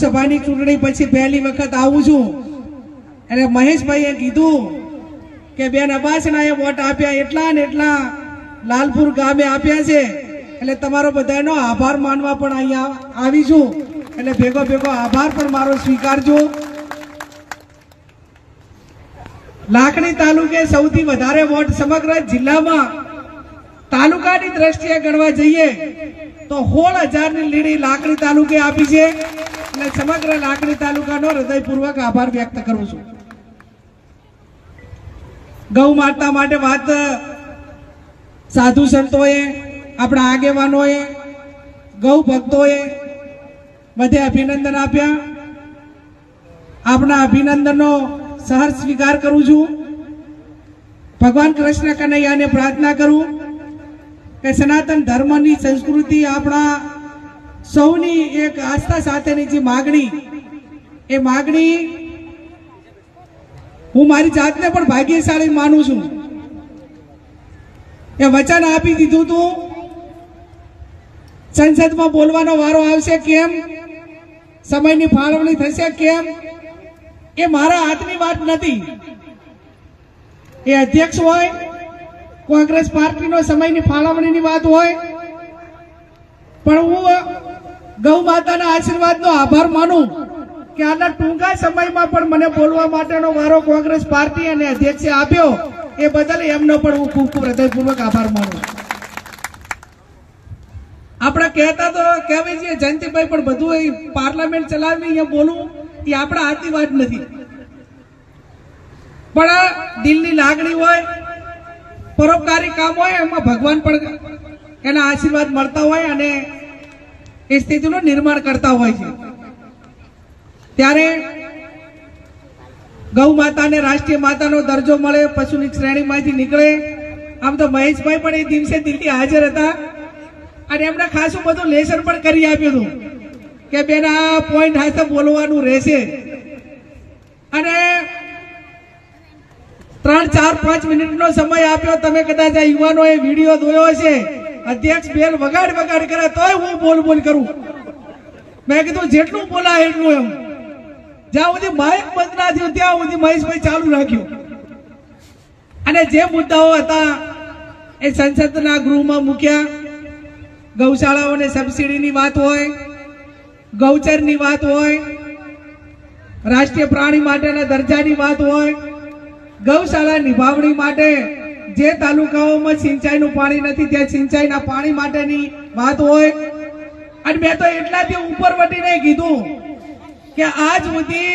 લોકસભાની ચૂંટણી પછી પહેલી વખત આવું છું. અને મહેશભાઈએ કીધું કે બેન અબાસનાએ વોટ આપ્યા એટલા ને એટલા લાલપુર ગામે આપ્યા છે. એટલે તમારો બધાનો આભાર માનવા પણ અહીંયા આવી છું. એટલે ભેગો ભેગો આભાર પણ મારો સ્વીકારજો. લાખણી તાલુકે સૌથી વધારે વોટ સમગ્ર જિલ્લામાં તાલુકાની દ્રષ્ટિએ ગણવા જઈએ તો સોળ હજારની લીડી લાકડી તાલુકે આપી છે. એટલે સમગ્ર લાકડી તાલુકાનો હૃદયપૂર્વક આભાર વ્યક્ત કરું છું. ગૌ માતા માટે વાત, સાધુ સંતોએ, આપણા આગેવાનોએ ગૌ ભક્તોએ બધે અભિનંદન આપ્યા. આપણા અભિનંદનનો સહર સ્વીકાર કરું છું. ભગવાન કૃષ્ણ કનૈયાને પ્રાર્થના કરું કે સનાતન ધર્મની સંસ્કૃતિ આપણા સૌની એક આસ્થા સાથેની જે માગણી, એ માગણી હું મારી જાતને પણ ભાગ્યશાળી માનું છું. એ વચન આપી દીધું તું. સંસદમાં બોલવાનો વારો આવશે કેમ? સમયની ફાળવણી થશે કેમ? એ મારા હાથની વાત નથી. એ અધ્યક્ષ હોય, કોંગ્રેસ પાર્ટીનો સમયની ફાળવણીની વાત હોય, પણ હું ગૌ માતાના આશીર્વાદનો આભાર માનું કે આના ટૂંકા સમયમાં પણ મને બોલવા માટેનો વારો કોંગ્રેસ પાર્ટી અને અધ્યક્ષે આપ્યો, એ બદલ એમનો પણ હું ખૂબ ખૂબ હૃદયપૂર્વક આભાર માનું. આપણે કહેતા તો કહેવાય છે, જયંતિભાઈ પણ બધું એ પાર્લામેન્ટ ચલાવી અહીંયા બોલવું એ આપણા હાથની વાત નથી. પણ દિલની લાગણી હોય, પરોપકારી કામ હોય, એમાં ભગવાન પણ એના આશીર્વાદ મળતા હોય અને એ સ્થિતિનું નિર્માણ કરતા હોય છે. ત્યારે ગૌ માતાને રાષ્ટ્રીય માતાનો દરજ્જો મળે, પશુની શ્રેણીમાંથી નીકળે. આમ તો મહેશભાઈ પણ એ દિવસે દિલ્હી હાજર હતા. અને એમને ખાસું બધું લેસન પણ કરી આપ્યું હતું. કે બેન, આ પોઈન્ટ હાથે બોલવાનું રહેશે. અને ત્રણ, ચાર, પાંચ મિનિટનો સમય આપ્યો. તમે કદાચ આ યુવાનોએ વીડિયો જોયો હશે. અધ્યક્ષ બેલ વગાડ વગાડ કરે તોય હું બોલ બોલ કરું. મેં કીધું જેટલું બોલાય એટલું એમ. જ્યાં સુધી માઇક બંધ ના થયું, ત્યાં સુધી મહેશભાઈ ચાલુ રાખ્યું. અને જે મુદ્દાઓ હતા, એ સંસદના ગૃહમાં મૂક્યા. ગૌશાળાઓને સબસિડીની વાત હોય, ગૌચરની વાત હોય, રાષ્ટ્રીય પ્રાણી માટેના દરજાની વાત હોય, ગૌશાળા નિભાવણી માટે જે તાલુકાઓમાં સિંચાઈનું પાણી નથી, ત્યાં સિંચાઈના પાણી માટેની વાત હોય. અને મેં તો એટલાથી ઉપર વટીને કીધું કે આજ સુધી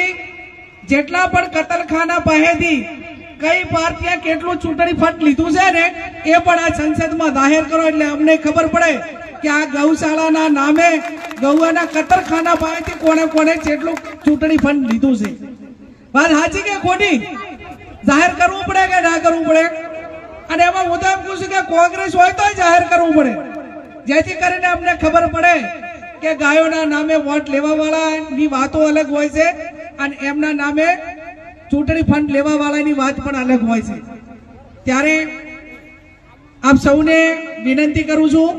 જેટલા પણ કતલખાના પાસેથી કઈ પાર્ટીએ કેટલું ચૂંટણી ફંડ લીધું છે ને, એ પણ આ સંસદમાં જાહેર કરો એટલે અમને ખબર પડે કે આ ગૌશાળાના નામે ગૌના કતરખાના પાસેથી કોણે કોણે કેટલું ચૂંટણી ફંડ લીધું છે. વાત સાચી કે ખોટી? જાહેર કરવું પડે કે ના કરવું પડે? અને એમાં હું તો એમ કહું છું કે કોંગ્રેસ હોય તો જાહેર કરવું પડે. જેથી કરીને અમને ખબર પડે કે ગાયોના નામે વોટ લેવા વાળાની વાતો અલગ હોય છે અને એમના નામે ચૂંટણી ફંડ લેવા વાળાની વાત પણ અલગ હોય છે. ત્યારે આપ સૌને વિનંતી કરું છું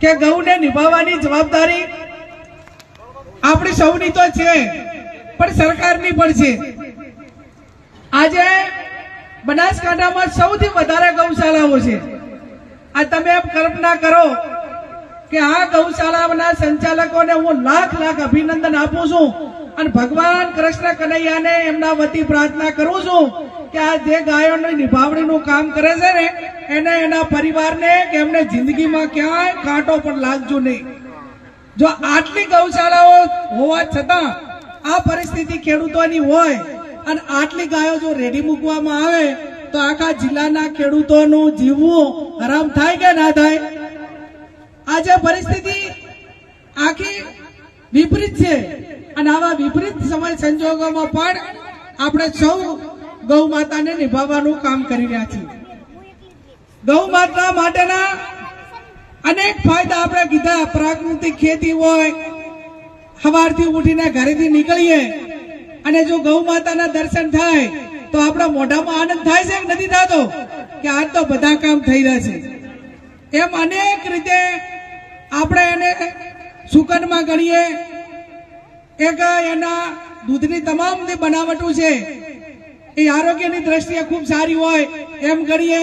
કે ગૌને નિભાવવાની જવાબદારી આપણી સૌની તો છે, પણ સરકારની પણ છે. આજે બનાસકાંઠામાં સૌથી વધારે ગૌશાળાઓ છે. આ તમે કલ્પના કરો કે આ ગૌશાળાના સંચાલકોને હું લાખ લાખ અભિનંદન આપું છું અને ભગવાન કૃષ્ણ કનૈયાને એમના વતી પ્રાર્થના કરું છું કે આ જે ગાયોની નિભાવણીનું કામ કરે છે ને, એને એના પરિવારને કે એમને જિંદગીમાં ક્યાંય કાંટો પણ લાગજો નહીં. જો આટલી ગૌશાળાઓ હોવા છતાં આ પરિસ્થિતિ ખેડૂતોની હોય અને આટલી ગાયો જો રેડી મૂકવામાં આવે, તો આખા જિલ્લાના ખેડૂતોનું જીવવું હરામ થાય કે ના થાય? આજે પરિસ્થિતિ આખી વિપરીત છે. અને આવા વિપરીત સમય સંજોગોમાં પણ આપણે સૌ ગૌ માતાને નિભાવવાનું કામ કરી રહ્યા છીએ. ગૌ માતા માટેના અનેક ફાયદા આપણે કીધા. પ્રાકૃતિક ખેતી હોય, સવારથી ઉઠીને ઘરેથી નીકળીએ અને જો ગૌ માતાના દર્શન થાય, તો આપણા મોઢામાં આનંદ થાય છે કે નથી થતો? કે આજ તો બધા કામ થઈ રહ્યા છે. એમ અનેક રીતે આપણે એને સુકનમાં ગણીએ. એક એના દૂધની તમામ જે બનાવટો છે, એ આરોગ્યની દ્રષ્ટિએ ખૂબ સારી હોય એમ ગણીએ.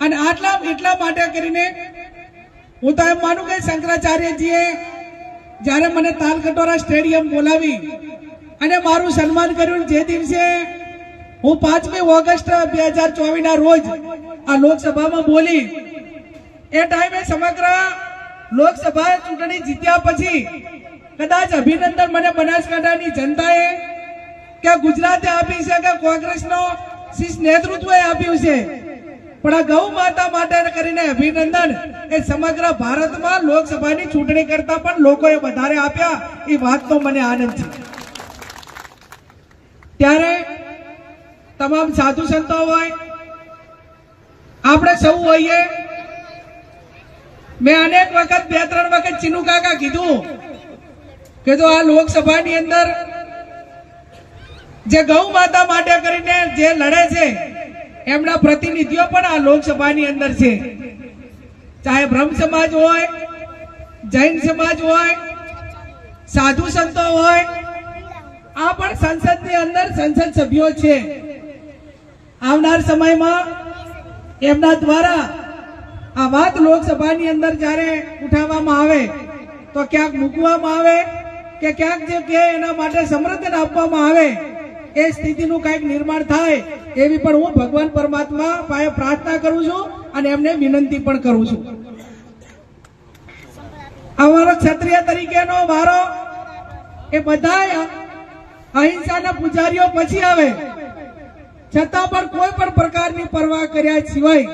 અને આટલા એટલા માટે કરીને હું તો એમ માનું કે શંકરાચાર્યજીએ જ્યારે મને તાલકટોરા સ્ટેડિયમ બોલાવી અને મારું સન્માન કર્યું જે દિવસે હું પાંચમી ઓગસ્ટ બે હજાર ચોવીસ ના રોજ આ લોકસભામાં બોલી, એ ટાઈમે સમગ્ર લોકસભા ચૂંટણી જીત્યા પછી કદાચ અભિનંદન મને બનાસકાંઠાની જનતાએ કે ગુજરાતે આપી છે કે કોંગ્રેસનો શીર્ષ નેતૃત્વએ આપ્યું છે. પણ આ ગૌ માતા માટે કરીને અભિનંદન એ સમગ્ર ભારતમાં લોકસભાની ચૂંટણી કરતા પણ લોકોએ વધારે આપ્યા, એ વાતનો મને આનંદ છે. ત્યારે તમામ સાધુ સંતો હોય, આપણે સૌ હોઈએ. મેં અનેક વખત, બે, ત્રણ વખત ચીનુ કાકા કીધું કે જો આ લોકસભાની અંદર જે ગૌ માતા માટે કરીને જે લડે છે, એમના પ્રતિનિધિઓ પણ આ લોકસભાની અંદર છે. ચાહે બ્રહ્મ સમાજ હોય, જૈન સમાજ હોય, સાધુ સંતો હોય આ પણ સંસદની અંદર સંસદ સભ્યો છે. આવનાર સમયમાં એમના દ્વારા આ વાત લોકસભાની અંદર જ્યારે ઉઠાવવામાં આવે, તો ક્યાંક મૂકવામાં આવે કે ક્યાંક જે કે એના માટે સમર્થન આપવામાં આવે, એ સ્થિતિનું કંઈક નિર્માણ થાય, એવી પણ હું ભગવાન પરમાત્મા પાસે પ્રાર્થના કરું છું અને એમને વિનંતી પણ કરું છું. અમારો ક્ષત્રિય તરીકેનો વારો એ બધા અહિંસાના પૂજારીઓ પછી આવે. છતાં પણ કોઈ પણ પ્રકારની પરવા કર્યા સિવાય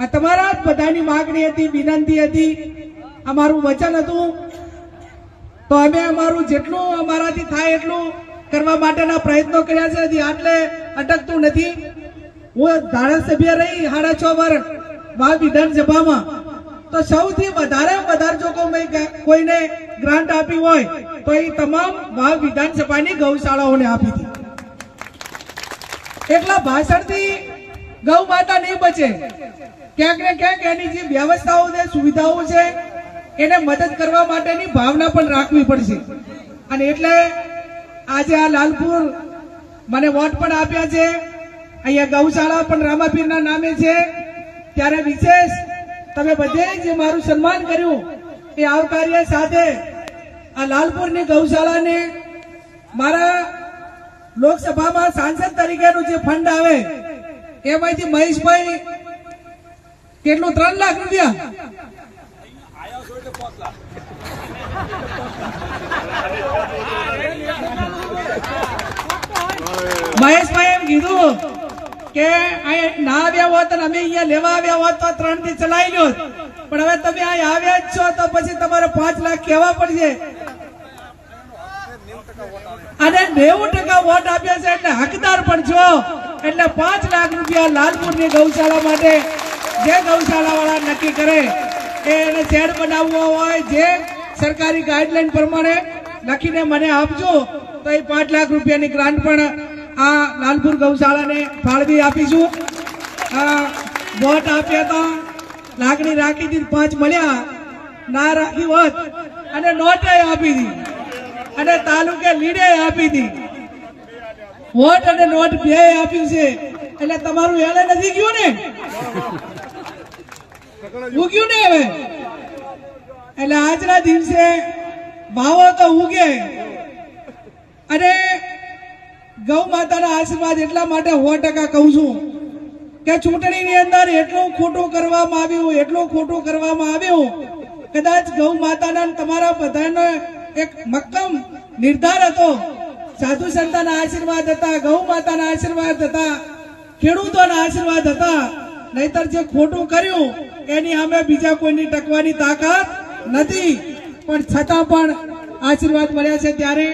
આ તમારા જ બધાની માગણી હતી, વિનંતી હતી. અમારું વચન હતું. તો અમે અમારું જેટલું અમારાથી થાય એટલું કરવા માટેના પ્રયત્નો કર્યા છે. હજી આટલે અટકતું નથી. હું ધારાસભ્ય રહી સાડા છ વર્ષ વા વિધાનસભામાં. તો સૌથી વધારે વધારે જો કોઈને ગ્રાન્ટ આપી હોય તો એ તમામ વાવ વિધાનસભાની ગૌશાળાઓને આપી હતી. એટલા ભાષણથી ગૌ માતા નહીં બચે. ક્યાંક ને ક્યાંક એની જે વ્યવસ્થાઓ છે, સુવિધાઓ છે, એને મદદ કરવા માટેની ભાવના પણ રાખવી પડશે. અને એટલે આજે આ લાલપુર મને વોટ પણ આપ્યા છે. અહીંયા ગૌશાળા પણ રામાપીરના નામે છે. ત્યારે વિશેષ તમે બધે જે મારું સન્માન કર્યું એ આવકાર્ય સાથે આ લાલપુરની ગૌશાળાને મારા લોકસભામાં સાંસદ તરીકેનું જે ફંડ આવે, એમાંથી મહેશભાઈ કેટલું ત્રણ લાખ રૂપિયા? મહેશભાઈ એમ કીધું કે અહીંયા ના આવ્યા હોત અને અમે અહીંયા લેવા આવ્યા હોત તો ત્રણથી ચલાવી લો પણ હવે તમે અહીં આવ્યા જ છો તો પછી તમારે પાંચ લાખ કહેવા પડશે. અને નેવું ટકા વોટ આપ્યા છે એટલે હકદાર પણ છો. એટલે પાંચ લાખ રૂપિયા લાલપુરની ગૌશાળા માટે જે ગૌશાળા વાળા નક્કી કરે, એ એને શેડ બનાવવો હોય, જે સરકારી ગાઈડલાઈન પ્રમાણે લખીને મને આપજો, તો એ પાંચ લાખ રૂપિયાની ગ્રાન્ટ પણ આ લાલપુર ગૌશાળાને ફાળવી આપીશું. વોટ આપ્યા હતા, લાગણી રાખી હતી પાંચ મળ્યા, ના રાખી હોત, અને નોટ આપી હતી અને તાલુકે લીડે આપી હતી વોટ અને નોટ બે આપ્યું છે. એટલે તમારું એને નથી ગયું ને? ઉગ્યું ને હવે? એટલે આજના દિવસે ભાવો તો ઉગે. અને ગૌ માતાના આશીર્વાદ એટલા માટે સો ટકા કહું છું કે ચૂંટણીની અંદર એટલું ખોટું કરવામાં આવ્યું, એટલું ખોટું કરવામાં આવ્યું. કદાચ ગૌ માતાના તમારા બધાનો એક મક્કમ નિર્ધાર હતો. સાધુ સંતના આશીર્વાદ હતા, ગૌ માતાના આશીર્વાદ હતા, ખેડૂતોના આશીર્વાદ હતા. નહીતર જે ખોટું કર્યું, એની અમે બીજા કોઈની ટકવાની તાકાત નથી. પણ છતાં પણ આશીર્વાદ મળ્યા છે ત્યારે